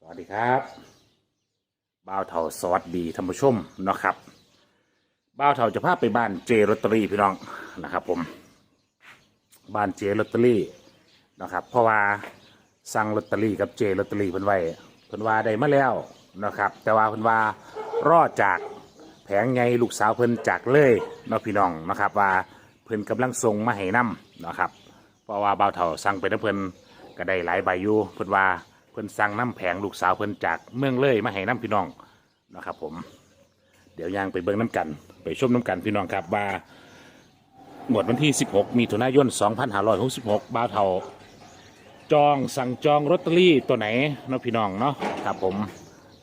สวัสดีครับบ่าวเถาสวัสดีท่านผู้ชมนะครับบ่าวเถาจะพาไปบ้านเจลอตเตอรี่พี่น้องนะครับ ผม บ้านเจลอตเตอรี่นะครับ เพราะว่าสั่งลอตเตอรี่กับเจลอตเตอรี่เพิ่นไว้เพิ่นว่าได้มาแล้วนะครับ แต่ว่าเพิ่นว่ารอดจากแผงไงลูกสาวเพิ่นจากเลยเนาะพี่น้องนะครับ ว่าเพิ่นกำลังส่งมาให้นํนะครับ เพราะว่าบ่าวเถาสั่งไปนะเพิ่นก็ได้หลายใบอยู่เพิ่นว่า พิ่นสั่งน้ำแผงลูกสาวเพิ่นจากเมืองเลยมาให้น้ำพี่น้องนะครับผม เดี๋ยวย่างไปเบิ่งน้ำกัน ไปชมน้ำกันพี่น้องครับว่าหมวดวันที่ 16 มีถุนายน 2566บ่าวเถาจองสั่งจองลอตเตอรี่ตัวไหนเนาะพี่น้องเนาะครับผม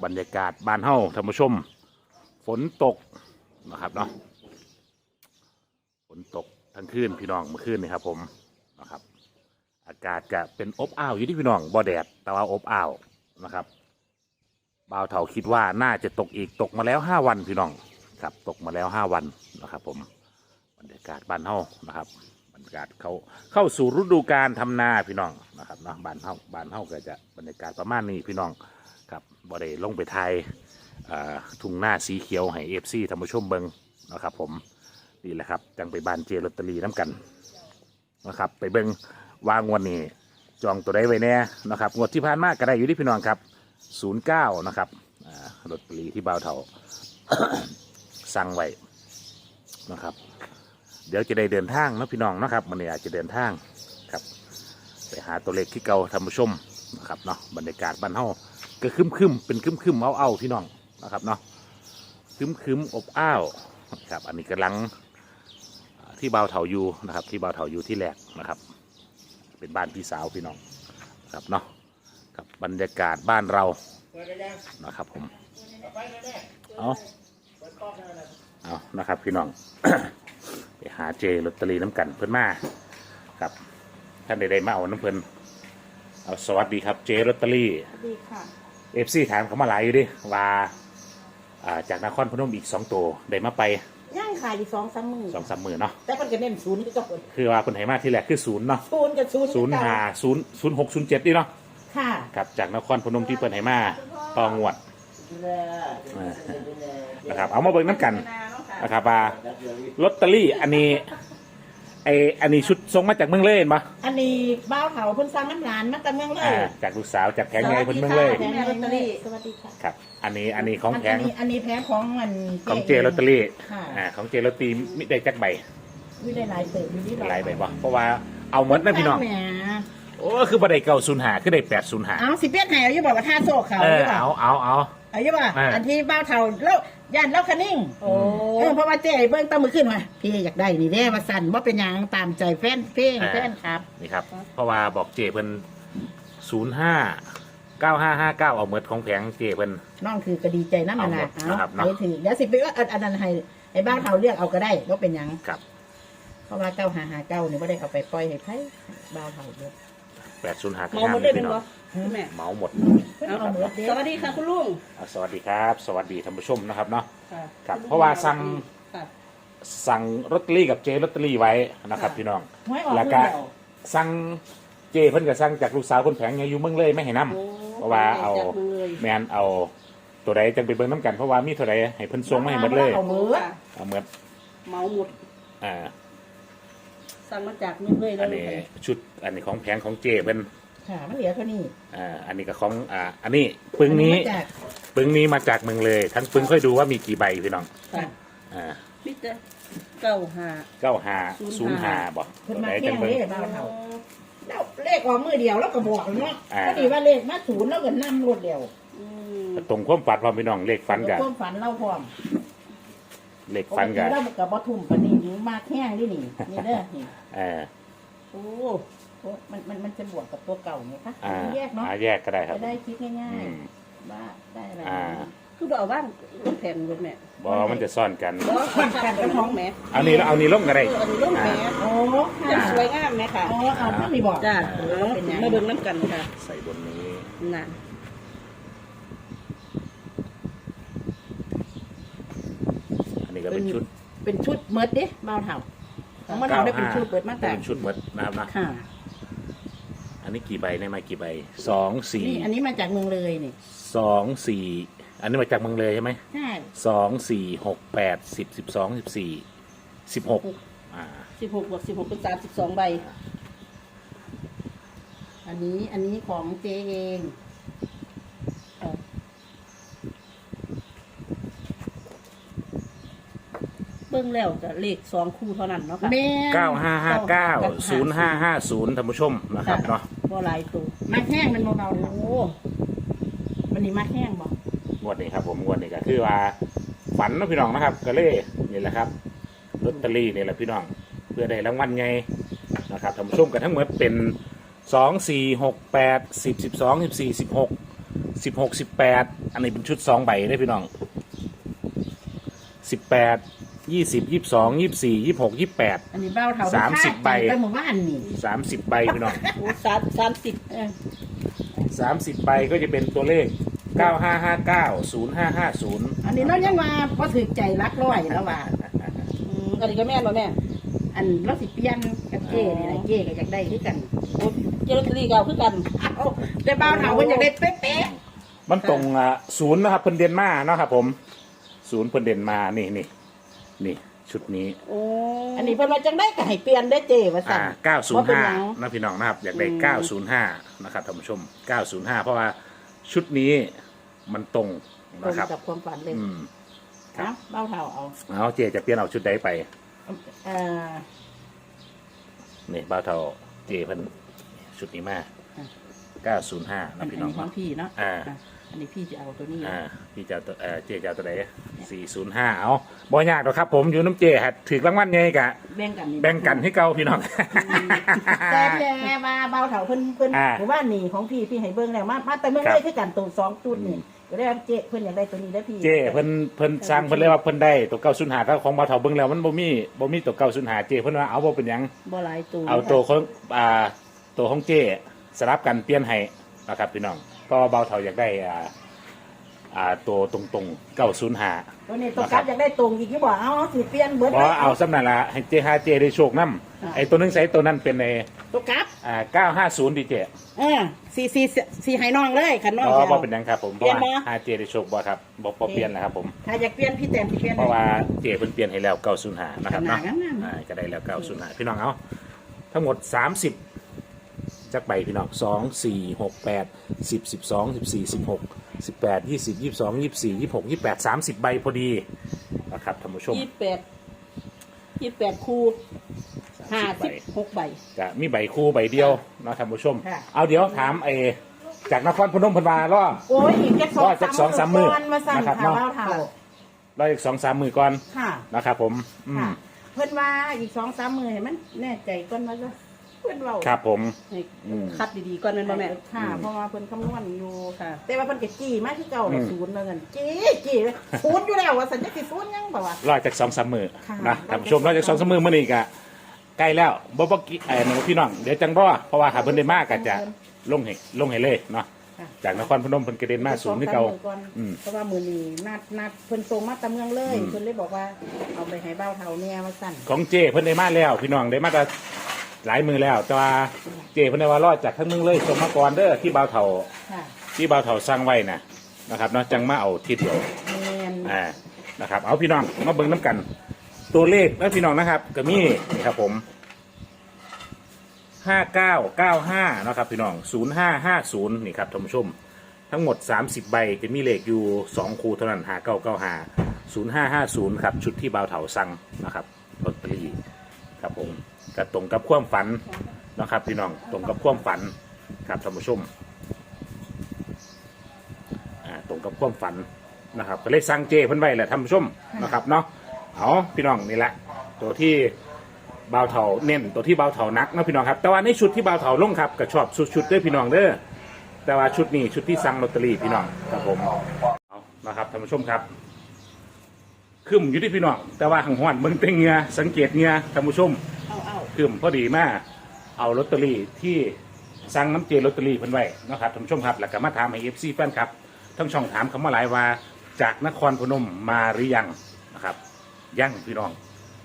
บรรยากาศบ้านเฮาท่านผู้ชม ฝนตกนะครับเนาะฝนตกทั้งคืนพี่น้องเมื่อคืนนี่ครับผม อากาศจะเป็นอบอ้าวอยู่ที่พี่น้องบ่แดดแต่ว่าอบอ้าวนะครับบ่าวเถาคิดว่าน่าจะตกอีกตกมาแล้วห้าวันพี่น้องครับตกมาแล้วห้าวันนะครับ ผมบรรยากาศบ้านเฮานะครับบรรยากาศเขาเข้าสู่ฤดูการทำนาพี่น้องนะครับเนาะบ้านเฮาบ้านเฮาก็จะบรรยากาศประมาณนี้พี่น้องครับบ่ได้ลงไปไทยอ่าทุ่งหน้าสีเขียวให้เอฟซีท่านผู้ชมเบิงนะครับ ผมนี่แหละครับจังไปบ้านเจลอตเตอรี่น้ำกันนะครับ ไปเบิง วางวดนี้ จองตัวได้ไว้แน่นะครับงวดที่ผ่านมาก็ได้อยู่ที่พี่น้องครับ 09 นะครับรถปรีที่บ่าวเถาสั่งไว้นะครับ เดี๋ยวจะได้เดินทางนะพี่น้องนะครับมันเนี้อาจะเดินทางครับ ไปหาตัวเลขที่เก่าท่านผู้ชมนะครับเนาะบรรยากาศบ้านเฮาก็คึมคึมๆเป็นคึมคึมๆเอาเอาๆพี่น้องนะครับเนาะคึมคึมๆอบอ้าวครับ อันนี้กำลังที่บ่าวเถาอยู่นะครับ ที่บ่าวเถาอยู่ที่แรกนะครับ เป็นบ้านพี่สาวพี่น้องครับเนาะกับบรรยากาศบ้านเรานะครับผมเอาเอานะครับพี่น้อง ไปหาเจลอตเตอรี่น้ำกันเพื่อนมาครับท่านใดๆมาเอาน้ำเพิ่นเอาสวัสดีครับเจลอตเตอรี่ดีค่ะเอฟซีถามเขามาหลายอยู่ดิว่าอ่าจากนครพนมอีกสองตัวได้มาไป ย่างขายอยู่สองสามหมื่นสองสามหมื่นเนาะแต่คนก็เน้นศูนย์ก็คนคือว่าคนไหมาที่แรกคือศูนย์เนาะศูนย์กับศูนย์ศูนย์หาศูนย์ศูนย์หกศูนย์เจ็ดนี่เนาะค่ะครับจากนครพนมที่เปิดไหมาต่องวดเออนะครับเอามาเบิ่งน้ำกันนะครับว่าลอตเตอรี่อันนี้ ไออันนี้ชุดทรงมาจากเมืองเลยเห็นปะอันนี้บ้าวเขาเพิ่นสร้างน้ำหลานมาแต่เมืองเลอ่ายจากลูกสาวจากแผงไงเพิ่นเมืองเลยแผงลอตเตอรี่สวัสดีค่ะครับ อันนี้อันนี้ของแผงอันนี้อันนี้แผงของมันของเจลอตเตอรี่ค่ะอ่าของเจลอตเตอรี่มิได้จักใบวิได้หลายเติบอยู่ที่หลายใบปะเพราะว่าเอาหมดนะพี่น้องแหมโอ้คือบัไดเก่าศูนย์หาคือได้แปดศูนย์หาเอาสิเปียกไหนเอาอยู่บอกว่าท่าโซกเขาเอเอาออยู่บอกเอาเอาเอาเอาอยู่บอกเอออัอันที่บ้าวเท่าแล้ว ย่านเล่าคันนิ่งโอ้เออเพราะว่าเจ๊เบิ้งต้องมือขึ้นมาพี่อยากได้นี่เด้มาสั่นว่าเป็นหยังตามใจแฟนเพลงแฟนครับ นี่ครับ เพราะว่าบอกเจเพิ่นศูนย์ห้าเก้าห้าห้าเก้าเอาเมดของแผงเจเพิ่น น้องถือก็ดีใจนั่นเอาหมนะดนะครับเนาะ ไปถือเดี๋ยวสิไปว่าอันอันนั้นให้ไอ้บ้านเขาเรียกเอาก็ได้ว่าเป็นหยังครับ เพราะว่าเก้าหาหาเก้านี่ว่าได้เอาไปปล่อยให้ไพ่บ้านเขาเด้อ แปดศูนย์หาเมาหมดได้เป็นบ่แม่เมาหมดเพิ่นเอาหมดเด้สวัสดีค่ะคุณลุงอะสวัสดีครับ สวัสดีท่านผู้ชมนะครับเนาะค่ะครับเพราะว่าสั่งค่ะสั่งลอตเตอรี่กับเจลอตเตอรี่ไว้นะครับ พี่น้องหวยออกแล้วมือก็เดียวสั่งเจเพิ่นก็สั่งจากลูกสาวคนแผงไงอยู่เมืองเลยไม่ให้นํโอ้เพราะว่าเอาจับมือเลยแมนเอาตัวใดจังไปเบิ่งน้ำกันเพราะว่ามีตัวใดให้เพิ่นส่งมาให้หมดเลยเอามือค่ะเอาหมดเมาหมดอ่า สั่งมาจากนี่เลยอันนี้ชุดอันนี้ของแผงของเจเพิ่นค่ะมันเหลือเท่านี้อ่าอันนี้ก็ของอ่าอันนี้ปึงนี้อัมาจากปึงนี้มาจากเมืองเลย ทั้งปึงค่อยดูว่ามีกี่ใบพี่น้องค่ะอ่ามิเตอร์เก้าห้าเก้าหาศูนย์หาบอกเพิ่นตัวมาไหนแข่จังงเบิ่งเด้บ้านเขาแล้วเลขออกมือเดียวแล้วก็บอกเนาะอ่าพอดีว่าเลขมาศูนย์แล้วก็นำรวดเดียวอืมตรงความฝันพร้อมพี่น้องเลขฝันกับความฝันเราพร้อมเลขฝันกับเรากับ่ทุ่มปานนี้ หนูมาแข้งดินี่นี่เด้อนี่อ่าโอ้โอ้มันมันมันจะบวกกับตัวเก่าไงคะอ่าแยกเนาะอ่าแยกก็ได้ครับจะได้คิดง่าอืยมๆว่าได้อะไรอ่า คือบอกว่างรถแผ่นรถแม่บอมันจะซ่อนกัน บ่ขันกันเป็นห้องแม่เอานี้เอานี้ลงก็ได้ เอออันนี้รถแม่โอ้จะค่ะสวยงามไหมค่ะอ๋อเอาเพิ่งมีบอกจ้าเอเอออเป็นยังมาเบิ่งน้ำกันค่ะใส่บนนี้ น่ะอันนี้ก็เป็นชุด เป็นชุดเมิดดิเบาเท่าของมันเอาได้เป็นชุดเปิดมาแต่เป็นชุดหมดนะครับนะค่ะ อันนี้กี่ใบเนี่ยมากี่ใบสองสี่นี่อันนี้มาจากเมืองเลยนี่สองสี่อันนี้มาจากเมืองเลยใช่ไหมใช่สองสี่หกแปดสิบสิบสองสิบสี่สิบหกอ่าสิบหกบวกสิบหกเป็นสามสิบสองใบ อันนี้อันนี้ของเจเอง บิ้งแล้วจะเลขสองคู่เท่านั้นเนาะค่ะแม่นเก้าห้าห้าเก้าศูนย์ห้าห้าศูนย์ท่านผู้ชมนะครับเนาะบ่หลายตัวมาแห้งมันเบาๆโอ้วันนี้มาแห้งบอกงวดนี้ครับผมงวดนี้ก็คือว่าฝันนะพี่น้องนะครับก็เลยนี่แหละครับลอตเตอรี่นี่แหละพี่น้อง เพื่อได้รางวัลไงนะครับท่านผู้ชมกันทั้งหมดเป็นสองสี่หกแปดสิบสิบสองสิบสี่สิบหกสิบหกสิบแปดอันนี้เป็นชุดสองใบได้พี่น้องสิบแปด ยี่สิบยี่สิบสองยี่สิบสี่ยี่สิบหกยี่สิบแปด อันนี้เบ้าเท่าสามสิบใบตั้งหมู่บ้านนี่สามสิบใบพี่น้องโหสามสามสิบเออสามสิบใบก็จะเป็นตัวเลขเก้าห้าห้าเก้าศูนย์ห้าห้าศูนย์อันนี้เรายังมาพอถือใจรักร้อยแล้วว่า อืมอันนี้ก็แม่นบ่แม่อันเราสิเปลี่ยนกับเจ้นี่นะเจ้ก็อยากได้คือกันโอ้เจลอตเตอรี่เก่าคือกันเอาแต่เบ้าเท่ามันอยากได้เป๊ะมันตรงอะศูนย์นะครับเพิ่นเดนมาเนาะครับผม ศูนย์เพิ่นเดนมานี่นี่ นี่ ชุดนี้โอ้ๆอันนี้เพิ่นว่าจังได้ก็ให้เปลี่ยนได้เจ้ว่าสั่อ่านเก้าศูนบ่ย์เป็นห้าหยังนะพี่น้องนะครับ อยากได้อืมเก้าศูนย์ห้านะครับท่านผู้ชมเก้าศูนย์ห้าเพราะว่าชุดนี้มันตรงตรงนะครับ กับความฝันเลยอืมเอาเบ้าเท่าเอาเอาเจจะเปลี่ยนเอาชุดใดไป เอ่อ นี่บ้าวเท่าเจเพิ่นชุดนี้มาเก้าศูนย์ห้าอันะนพี่นี้น้องของพี่เนาะอ่า อะ อันนี้พี่จะเอาตัวนี้อ่าพี่จะเอาตัวเอ่อเจจะเอาตัวใดสี่ศูนย์ห้าเอาบ่ยากหรอกครับผมอยู่น้ำเจหัดถือรางวัลไงกะ แบ่งกันนี่แบ่งกันให้เก่าพี่น้อง แต่แต่มาเบาเถาเพิ่นเพิ่นอ่าหรือว่านี่ของพี่พี่ให้เบิ่งแล้วมามาแต่เมื่อครัไรบคือกันตัวสองจุดนี่ก็ได้ว่าเจ๊เพิ่นอยากได้ตัวนี้ได้อพี่เจ้เพิ่นเพิ่นสร้างเพิ่นเลยว่าเพิ่นได้ตัวเก้าสุนหาก็ของบ่าวเฒ่าเบิ่งแล้วมันบ่มีบ่มีตัวเก้าสุนหาเจ้เพิ่นว่าเอาบ่เป็นหยัง บ่หลายตัวเอาตัวของอ่าตัวของเจ้สลับกันเปลี่ยนให้นะครับพี่น้อง ก็บ่าวเฒ่าอยากได้อ่าอ่าตัวตรงๆเก้าสุนหา ตัวนี้ตัวกลับอยากได้ตรงอีกที่บอกเอาสิเปลี่ยนเบิดเพราะเอาสำนันละให้เจ้หาเจ้ได้โชคนํไอ้ตัวหนึงใส่ตัวนั้นเป็นในตัวกลับ อ่า950ดีเจ้เออสี่สี่สี่ให้น้องเลยคันน้องเพราะจะว่าบ่เอาเป็นหยังครับผมเพเปลี่ราะยนว่าบ่หาเจ้ได้โชคบ่ครับบ่บ่เปลี่ยนนะครับผม ถ้าอยากเปลี่ยนพี่แต้มสิเปลี่ยนเพราะว่าเจเพิ่นเปลี่ยนให้แล้ว905นะครับเนาะขนาดนั้นน่ะอ่าก็ได้แล้ว905พี่น้องเอาทั้งหมด30 จักใบพี่น้อง2 4 6 8 10 12 14 16 18 20 22 24 26 28 30ใบพอดีนะครับท่านผู้ชมยี่สิบแปดยี่สิบแปดคู่ห้า30ใบสิบหกใบ จะมีใบคู่ใบเดียวเนาะท่านผู้ชม ค่ะ เอาเดี๋ยวถามไอ้จากนครพนมเพนวาล่อ โอ้ยอีกแค่สองว่าจักสองสามมื้อก่นมาสั่นนะครับค่ะเนาะเบาเถารออีกสองสามมือก่อนค่ะนะครับผมอืมค่ะ เพิ่นว่าอีกสองสามมือให้มันแน่ใจก่อนว่าจะ เพิ่นเว้าครับผมให้อืม คัดดีๆก่อนแม่นบ่แม่ค่ะเพราะว่าเพิ่นคำนวณอยู่ค่ะ แต่ว่าเพิ่นก็จี้มาที่เก่าน่ะอืม ศูนย์แล้วกันจี้จี้ศูนย์อยู่แล้วว่าสัญญาสิศูนย์ยังบ่วะรอจากสองสามมือค่ะ นะท่านผู้ชมรอจากสองสามมือมื่อนี้กะใกล้แล้วบ่บ่กี่ไอ้หนูพี่น้องเดี๋ยวจังรอเพราะว่าหาเพิ่นได้มากก็จะลงให้ลงให้เลยเนาะค่ะจากนครพนมเพิ่นกระเด็นมาสูงที่เก่าสองสมมื้อก่อนอืม เพราะว่ามื้อนี้นัดนัดเพิ่นส่งมาแตะเมืองเลยอืมเพิ่นเลยบอกว่าเอาไปให้เบ้าเฒ่าเนี่ยมาสั่น ของเจเพิ่นได้มาแล้ว พี่น้องได้มาแต่ หลายมือแล้ว แต่ว่าเจเพิ่นได้ว่ารอดจากทั้งเมืองเลยส่งมาก่อนเด้อที่บ่าวเฒ่าค่ะที่บ่าวเฒ่าสร้างไว้นะนะครับเนาะจังมาเอาทีเดียวแม่นอ่านะครับ เอาพี่น้องมาเบิ่งน้ำกัน ตัวเลขแล้วพี่น้องนะครับก็มีนี่ครับผมห้าเก้าเก้าห้านะครับพี่น้องศูนย์ห้าห้าศูนย์นี่ครับท่านผู้ชม ทั้งหมด 30 ใบจะมีเลขอยู่ 2 คูเท่านั้นหาเก้าเก้าหาศูนย์ห้าห้าศูนย์ครับ ชุดที่บ่าวเถาสั่งนะครับลอตเตอรี่ครับผม ก็ตรงกับความฝันนะครับพี่น้องตรงกับความฝันครับท่านผู้ชมอ่าตรงกับความฝันนะครับ ก็เลยสั่งเจเพิ่นไว้แหละท่านผู้ชมนะครับเนาะเอาพี่น้องนี่แหละ ตัวที่บ่าวเถาเน้นตัวที่บ่าวเถานักเนาะพี่น้องครับแต่ว่าในชุดที่บ่าวเถาลงครับก็ชอบชุดๆเด้อพี่น้องเด้อแต่ว่าชุดนี้ชุดที่สั่งลอตเตอรี่พี่น้องครับผมเอานะครับท่านผู้ชมครับขึ้นอยู่ที่พี่น้องแต่ว่าหังหวนเบิ่งแต่เหงือสังเกตเหงือท่านผู้ชม เอาเอาขึ้นพอดีมากเอาลอตเตอรี่ที่สั่งน้ำเจลอตเตอรี่เพิ่นไว้นะครับท่านผู้ชมครับแล้วก็มาถามให้เอฟซีแฟนครับทั้งช่องถามคำว่าหลายว่าจากนครพนมมาหรือยังนะครับยังพี่น้อง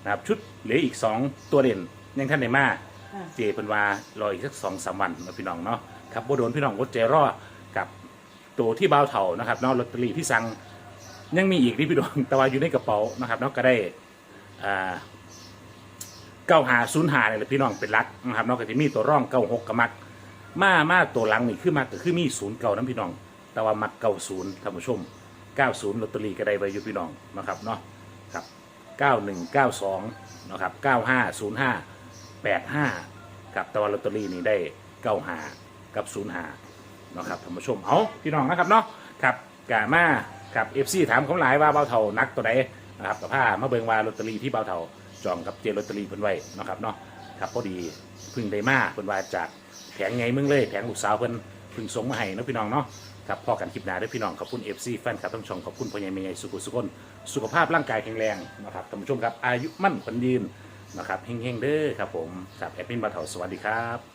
นะครับชุดเหลืออีกสองตัวเด่นยังท่านไหนมาอ่าเจเพิ่นว่ารออีกสักสองสามวันนะพี่น้องเนาะครับบ่โดนพี่น้องกดใจรอกับตัวที่เบาวเถานะครับเนาะลอตเตอรี่ที่สั่งยังมีอีกที่พี่น้อง แต่ว่าอยู่ในกระเป๋านะครับเนาะก็ได้อ่า เก้าหาศูนย์หาเนี่ยแหละพี่น้องเป็นหลักนะครับเนากจะมีตัวร่องเก้าหกกับมักมามาตัวหลังนี่คือมักก็คือมีศูนย์เก่าน้ำพี่น้อง แต่ว่ามักเก้าศูนย์ท่านผู้ชมเก้าศูนย์ลอตเตอรี่ก็ได้ไว้อยู่พี่น้องนะครับเนาะครับเก้าหนึ่งเก้าสองนะครับเก้าห้าศูนย์ห้าแปดห้าครับแต่ว่าลอตเตอรี่นี่ได้เก้าหากับศูนย์หานะครับท่านผู้ชมเอาพี่น้องนะครับเนาะครับกามาครับเอฟซีถามเขาหลายว่าเบาเท่านักตัวไหนนะครับกับผ้ามาเบิงว่าลอตเตอรี่ที่เบาเท่า จองกับเจลอตเตอรี่เพิ่นไว้นะครับเนาะครับพอดีเพึ่งได้มาเพิ่นว่าจากแผงไงมึงเลยแผงลูกสาวเพิ่นเพึ่งส่งมาให้เนาะพี่น้องเนาะครับพอกันคลิปหน้าเด้วยพี่น้องขอบคุณเอฟซีแฟนคลับทั้งช่องขอบคุณพ่อใหญ่แม่ใหญ่สุขุสุขนสุขภาพร่างกายแข็งแรงนะครับท่านผู้ชมครับอายุมั่นขวัญยืนนะครับเฮงๆเด้อครับผมครับแอดมินบาเถาสวัสดีครับ